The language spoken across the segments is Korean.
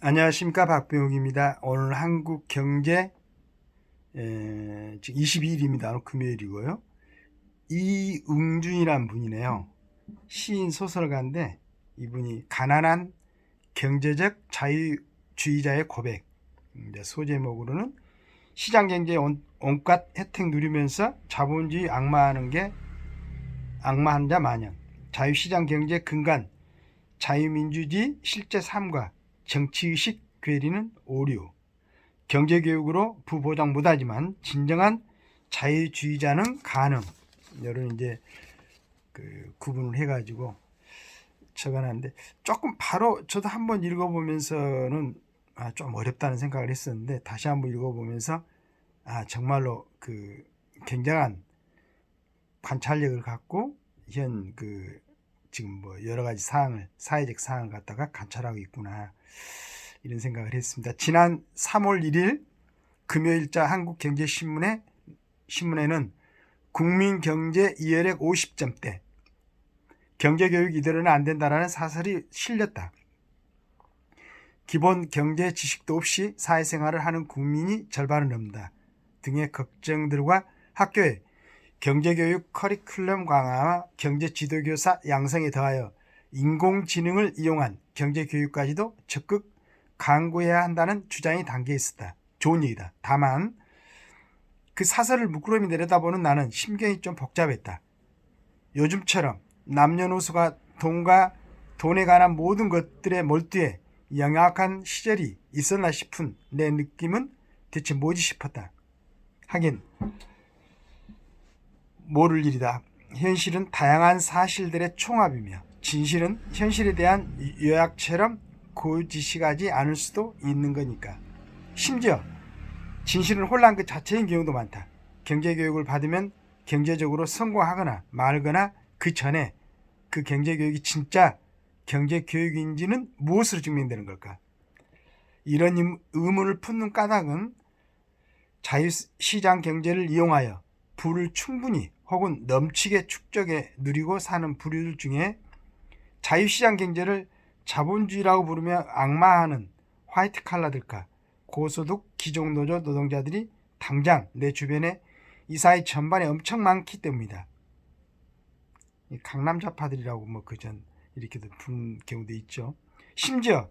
안녕하십니까 박병욱입니다. 오늘 한국 경제 에, 지금 22일입니다. 금요일이고요. 이응준이란 분이네요. 시인 소설가인데 이분이 가난한 경제적 자유주의자의 고백 이제 소제목으로는 시장 경제 온, 온갖 혜택 누리면서 자본주의 악마하는 게 악마한 자 마냥 자유시장 경제 근간 자유민주주의 실제 삶과 정치의식 괴리는 오류. 경제교육으로 부보장 못하지만 진정한 자유주의자는 가능. 이런 이제 그 구분을 해가지고 적어놨는데 조금 바로 저도 한번 읽어보면서는 아, 좀 어렵다는 생각을 했었는데 다시 한번 읽어보면서 아 정말로 그 굉장한 관찰력을 갖고 현 그 지금 뭐 여러 가지 사항을 사회적 사항을 갖다가 관찰하고 있구나 이런 생각을 했습니다. 지난 3월 1일 금요일자 한국경제신문에 신문에는 국민경제 이해력 50점대 경제교육 이대로는 안 된다라는 사설이 실렸다. 기본 경제 지식도 없이 사회생활을 하는 국민이 절반은 넘는다. 등의 걱정들과 학교에 경제교육 커리큘럼 강화와 경제지도교사 양성에 더하여 인공지능을 이용한 경제 교육까지도 적극 강구해야 한다는 주장이 담겨 있었다. 좋은 얘기다. 다만 그 사설을 무끄러미 내려다보는 나는 심경이 좀 복잡했다. 요즘처럼 남녀노소가 돈과 돈에 관한 모든 것들에 몰두해 영악한 시절이 있었나 싶은 내 느낌은 대체 뭐지 싶었다. 하긴 모를 일이다. 현실은 다양한 사실들의 총합이며 진실은 현실에 대한 요약처럼 고지식하지 않을 수도 있는 거니까. 심지어 진실은 혼란 그 자체인 경우도 많다. 경제 교육을 받으면 경제적으로 성공하거나 말거나 그 전에 그 경제 교육이 진짜 경제 교육인지는 무엇으로 증명되는 걸까? 이런 의문을 푸는 까닭은 자유시장 경제를 이용하여 부를 충분히 혹은 넘치게 축적해 누리고 사는 부류들 중에 자유시장 경제를 자본주의라고 부르며 악마하는 화이트 칼라들까 고소득 기종노조 노동자들이 당장 내 주변에 이 사회 전반에 엄청 많기 때문이다. 강남 좌파들이라고 뭐 그전 이렇게도 부른 경우도 있죠. 심지어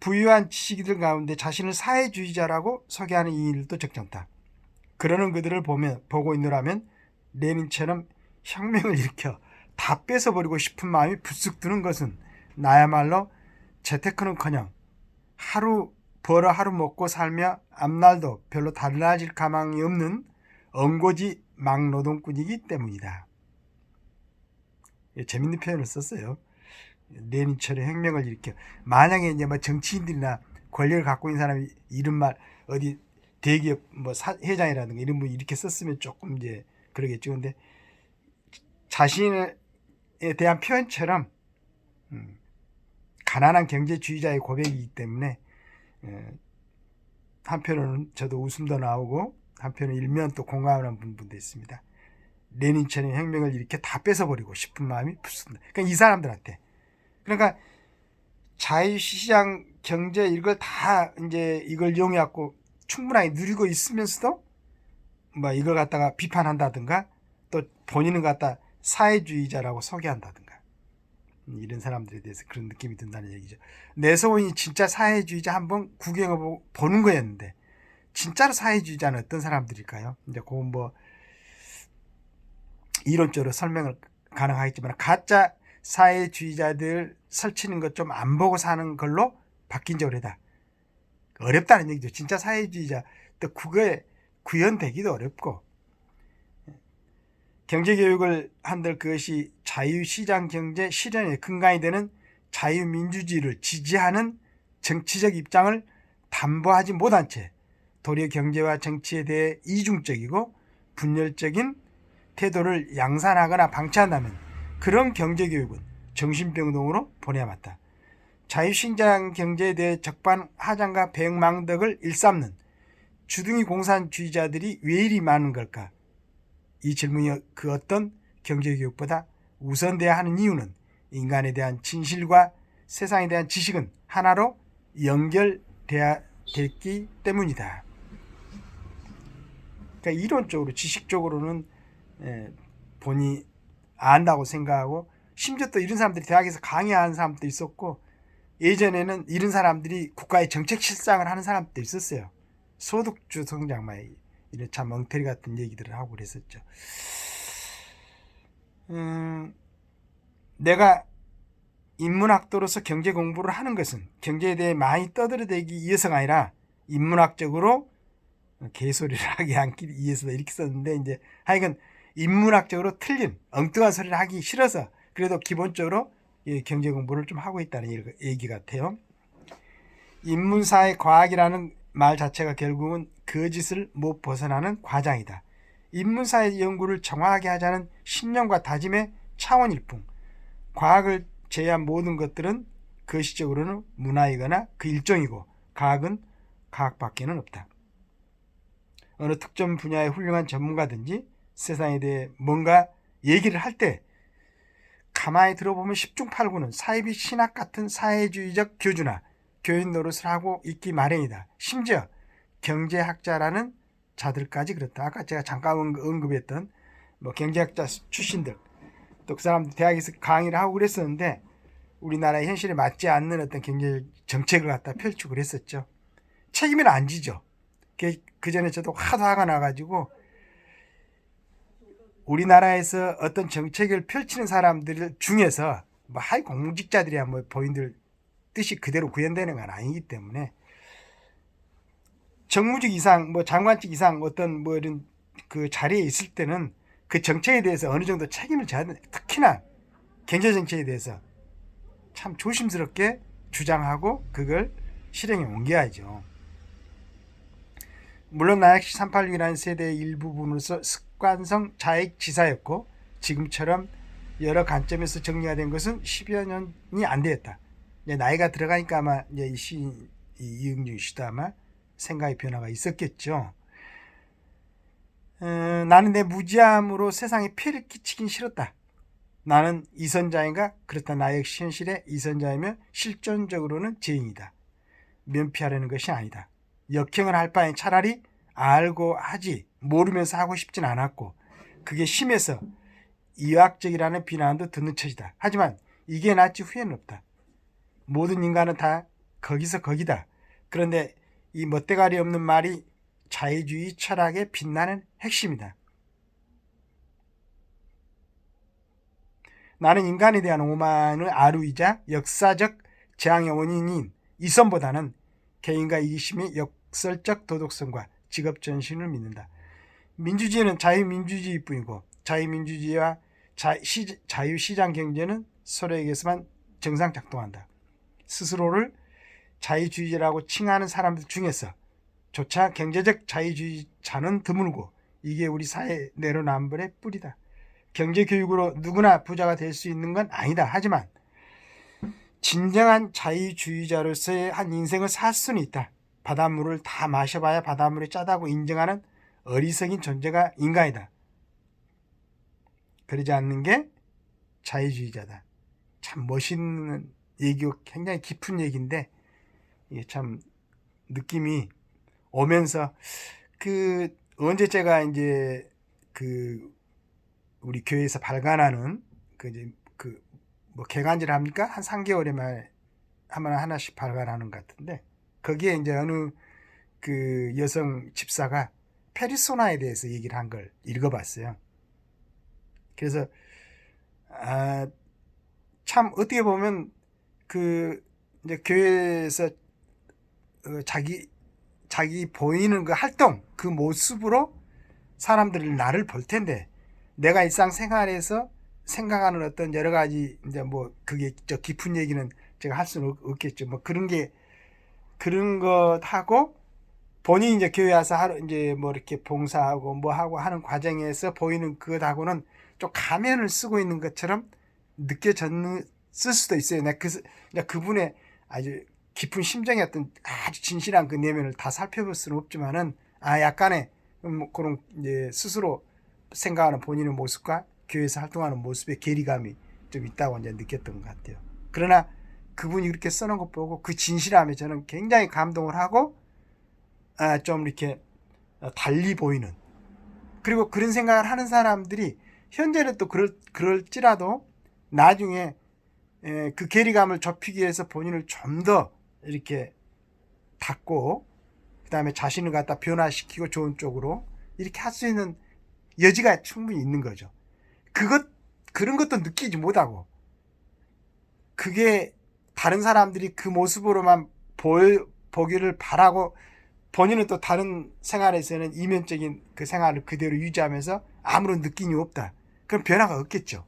부유한 지식인들 가운데 자신을 사회주의자라고 소개하는 이인들도 적잖다. 그러는 그들을 보면 보고 있노라면 레닌처럼 혁명을 일으켜 다 뺏어버리고 싶은 마음이 불쑥 드는 것은 나야말로 재테크는커녕 하루 벌어 하루 먹고 살며 앞날도 별로 달라질 가망이 없는 엉고지 막노동꾼이기 때문이다. 예, 재밌는 표현을 썼어요. 레닌처럼 혁명을 일으켜 만약에 이제 뭐 정치인들이나 권력을 갖고 있는 사람이 이런 말 어디 대기업 뭐 사, 회장이라든가 이런 분 이렇게 썼으면 조금 이제 그러겠죠. 근데 자신에 대한 표현처럼 음, 가난한 경제주의자의 고백이기 때문에 예, 한편으로는 저도 웃음도 나오고 한편은 일면 또 공감하는 부분도 있습니다. 레닌처럼 혁명을 이렇게 다 뺏어버리고 싶은 마음이 붙습니다. 그러니까 이 사람들한테 그러니까 자유시장 경제 이걸 다 이제 이걸 이용해갖고 충분하게 누리고 있으면서도 뭐 이걸 갖다가 비판한다든가 또 본인은 갖다 사회주의자라고 소개한다든가 이런 사람들에 대해서 그런 느낌이 든다는 얘기죠. 내소원이 진짜 사회주의자 한번 구경해 보는 거였는데 진짜로 사회주의자는 어떤 사람들일까요? 이제 그건 뭐 이론적으로 설명을 가능하겠지만 가짜 사회주의자들 설치는 것 좀 안 보고 사는 걸로 바뀐 지 오래다. 어렵다는 얘기죠. 진짜 사회주의자 또 그거에 구현되기도 어렵고 경제 교육을 한들 그것이 자유시장 경제 실현의 근간이 되는 자유민주주의를 지지하는 정치적 입장을 담보하지 못한 채 도리어 경제와 정치에 대해 이중적이고 분열적인 태도를 양산하거나 방치한다면 그런 경제 교육은 정신병동으로 보내야 맞다. 자유신장 경제에 대해 적반하장과 백망덕을 일삼는 주둥이 공산주의자들이 왜 이리 많은 걸까? 이 질문이 그 어떤 경제교육보다 우선돼야 하는 이유는 인간에 대한 진실과 세상에 대한 지식은 하나로 연결되었기 때문이다. 그러니까 이론적으로 지식적으로는 예, 본이 안다고 생각하고 심지어 또 이런 사람들이 대학에서 강의하는 사람도 있었고 예전에는 이런 사람들이 국가의 정책 실상을 하는 사람도 있었어요. 소득주 성장만 이런 참 엉터리 같은 얘기들을 하고 그랬었죠. 음, 내가 인문학도로서 경제 공부를 하는 것은 경제에 대해 많이 떠들어대기 위해서가 아니라 인문학적으로 개소리를 하기 않기 위해서다 이렇게 썼는데 이제 하여간 인문학적으로 틀린 엉뚱한 소리를 하기 싫어서 그래도 기본적으로 이 경제 공부를 좀 하고 있다는 얘기 같아요. 인문사의 과학이라는 말 자체가 결국은 거짓을 못 벗어나는 과장이다. 인문사의 연구를 정확하게 하자는 신념과 다짐의 차원일 뿐 과학을 제외한 모든 것들은 거시적으로는 문화이거나 그 일종이고 과학은 과학밖에는 없다. 어느 특정 분야의 훌륭한 전문가든지 세상에 대해 뭔가 얘기를 할 때 가만히 들어보면 10중 8구는 사이비 신학 같은 사회주의적 교주나 교인 노릇을 하고 있기 마련이다. 심지어 경제학자라는 자들까지 그렇다. 아까 제가 잠깐 언급했던 뭐 경제학자 출신들 또 그 사람 대학에서 강의를 하고 그랬었는데 우리나라의 현실에 맞지 않는 어떤 경제 정책을 갖다 펼치고 그랬었죠. 책임을 안 지죠. 그 전에 저도 하도 화가 나가지고 우리나라에서 어떤 정책을 펼치는 사람들 중에서 뭐 하이 공직자들이야 뭐 본인들 뜻이 그대로 구현되는 건 아니기 때문에 정무직 이상 뭐 장관직 이상 어떤 뭐 이런 그 자리에 있을 때는 그 정책에 대해서 어느 정도 책임을 져야 돼. 특히나 경제 정책에 대해서 참 조심스럽게 주장하고 그걸 실행에 옮겨야죠. 물론 나약시 386이라는 세대의 일부분으로서 습관성 자익 지사였고 지금처럼 여러 관점에서 정리가 된 것은 10여 년이 안 되었다. 이제 나이가 들어가니까 아마 이제 이 시인 이응준 씨도 아마 생각의 변화가 있었겠죠. 어, 나는 내 무지함으로 세상에 피해를 끼치긴 싫었다. 나는 이선자인가? 그렇다 나 역시 현실의 이선자이며 실존적으로는 죄인이다. 면피하려는 것이 아니다. 역행을 할 바엔 차라리 알고 하지 모르면서 하고 싶진 않았고 그게 심해서 이학적이라는 비난도 듣는 처지다. 하지만 이게 낫지 후회는 없다. 모든 인간은 다 거기서 거기다. 그런데 이 멋대가리 없는 말이 자유주의 철학의 빛나는 핵심이다. 나는 인간에 대한 오만을 아루이자 역사적 재앙의 원인인 이선보다는 개인과 이기심의 역설적 도덕성과 직업 전신을 믿는다. 민주주의는 자유민주주의뿐이고 자유민주주의와 자유시장 경제는 서로에게서만 정상 작동한다. 스스로를 자유주의자라고 칭하는 사람들 중에서 조차 경제적 자유주의자는 드물고 이게 우리 사회 내로남불의 뿌리다. 경제 교육으로 누구나 부자가 될 수 있는 건 아니다. 하지만 진정한 자유주의자로서의 한 인생을 살 수는 있다. 바닷물을 다 마셔봐야 바닷물이 짜다고 인정하는 어리석인 존재가 인간이다. 그러지 않는 게 자유주의자다. 참 멋있는 얘기고 굉장히 깊은 얘기인데 이게 참 느낌이 오면서 그 언제 제가 이제 그 우리 교회에서 발간하는 그 이제 그 뭐 개간질 합니까? 한 3개월에 말 하면 하나씩 발간하는 것 같은데 거기에 이제 어느 그 여성 집사가 페리소나에 대해서 얘기를 한 걸 읽어봤어요. 그래서 아, 참 어떻게 보면 그 이제 교회에서 어, 자기 자기 보이는 그 활동 그 모습으로 사람들이 나를 볼 텐데 내가 일상생활에서 생각하는 어떤 여러 가지 이제 뭐 그게 저 깊은 얘기는 제가 할 수는 없겠죠. 뭐 그런 게 그런 것 하고 본인이 이제 교회 와서 하루 이제 뭐 이렇게 봉사하고 뭐 하고 하는 과정에서 보이는 그것하고는 좀 가면을 쓰고 있는 것처럼 느껴졌 을 수도 있어요. 내가 그, 그분의 아주 깊은 심정의 어떤 아주 진실한 그 내면을 다 살펴볼 수는 없지만은 아 약간의 뭐 그런 이제 스스로 생각하는 본인의 모습과 교회에서 활동하는 모습의 괴리감이 좀 있다고 이제 느꼈던 것 같아요. 그러나 그분이 그렇게 써놓은 것 보고 그 진실함에 저는 굉장히 감동을 하고 아, 좀 이렇게 달리 보이는 그리고 그런 생각을 하는 사람들이 현재는 또 그럴, 그럴지라도 나중에 에, 그 괴리감을 좁히기 위해서 본인을 좀 더 이렇게 닫고 그 다음에 자신을 갖다 변화시키고 좋은 쪽으로 이렇게 할 수 있는 여지가 충분히 있는 거죠. 그것 그런 것도 느끼지 못하고 그게 다른 사람들이 그 모습으로만 보, 보기를 바라고 본인은 또 다른 생활에서는 이면적인 그 생활을 그대로 유지하면서 아무런 느낌이 없다. 그럼 변화가 없겠죠.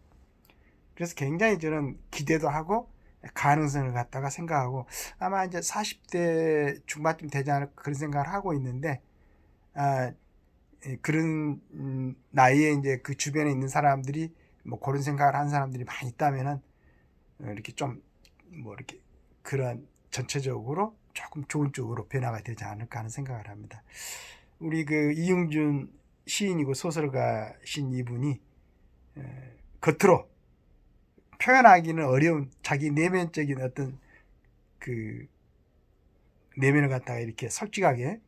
그래서 굉장히 저는 기대도 하고 가능성을 갖다가 생각하고 아마 이제 40대 중반쯤 되지 않을까 그런 생각을 하고 있는데 아, 예, 그런 음, 나이에 이제 그 주변에 있는 사람들이 뭐 그런 생각을 한 사람들이 많이 있다면은 어, 이렇게 좀 뭐 이렇게 그런 전체적으로 조금 좋은 쪽으로 변화가 되지 않을까 하는 생각을 합니다. 우리 그 이용준 시인이고 소설가신 이분이 에, 겉으로 표현하기는 어려운 자기 내면적인 어떤 그 내면을 갖다가 이렇게 솔직하게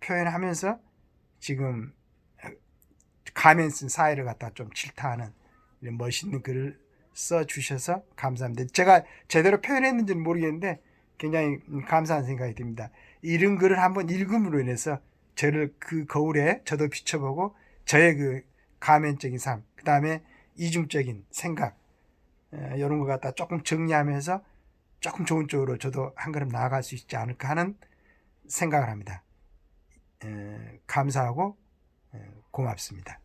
표현하면서 지금 가면 쓴 사회를 갖다 좀 질타하는 이런 멋있는 글을 써 주셔서 감사합니다. 제가 제대로 표현했는지는 모르겠는데 굉장히 감사한 생각이 듭니다. 이런 글을 한번 읽음으로 인해서 저를 그 거울에 저도 비춰보고 저의 그 가면적인 삶, 그 다음에 이중적인 생각, 에, 이런 것 갖다 조금 정리하면서 조금 좋은 쪽으로 저도 한 걸음 나아갈 수 있지 않을까 하는 생각을 합니다. 에, 감사하고 에, 고맙습니다.